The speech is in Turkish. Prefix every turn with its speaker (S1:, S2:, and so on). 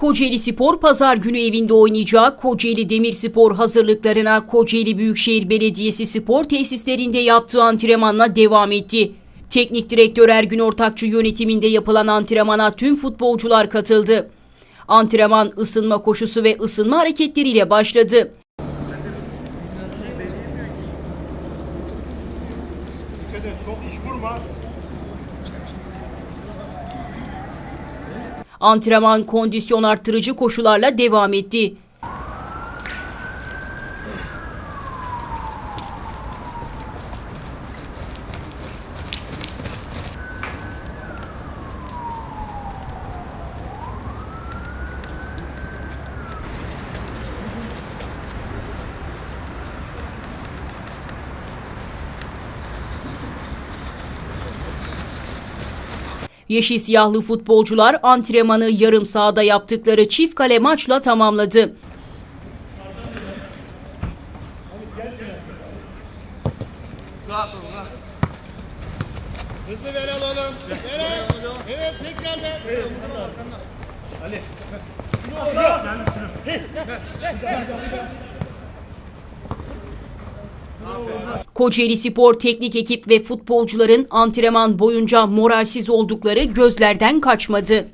S1: Kocaeli Spor pazar günü evinde oynayacağı Kocaeli Demirspor hazırlıklarına Kocaeli Büyükşehir Belediyesi spor tesislerinde yaptığı antrenmanla devam etti. Teknik direktör Ergün Ortakçı yönetiminde yapılan antrenmana tüm futbolcular katıldı. Antrenman ısınma koşusu ve ısınma hareketleriyle başladı.
S2: Dikkat iş vurma.
S1: Antrenman kondisyon arttırıcı koşularla devam etti. Yeşil siyahlı futbolcular antrenmanı yarım sahada yaptıkları çift kale maçla tamamladı.
S3: Hızlı ver alalım. Ver. Evet tekrar ver.
S1: Kocaeli Spor teknik ekip ve futbolcuların antrenman boyunca moralsiz oldukları gözlerden kaçmadı.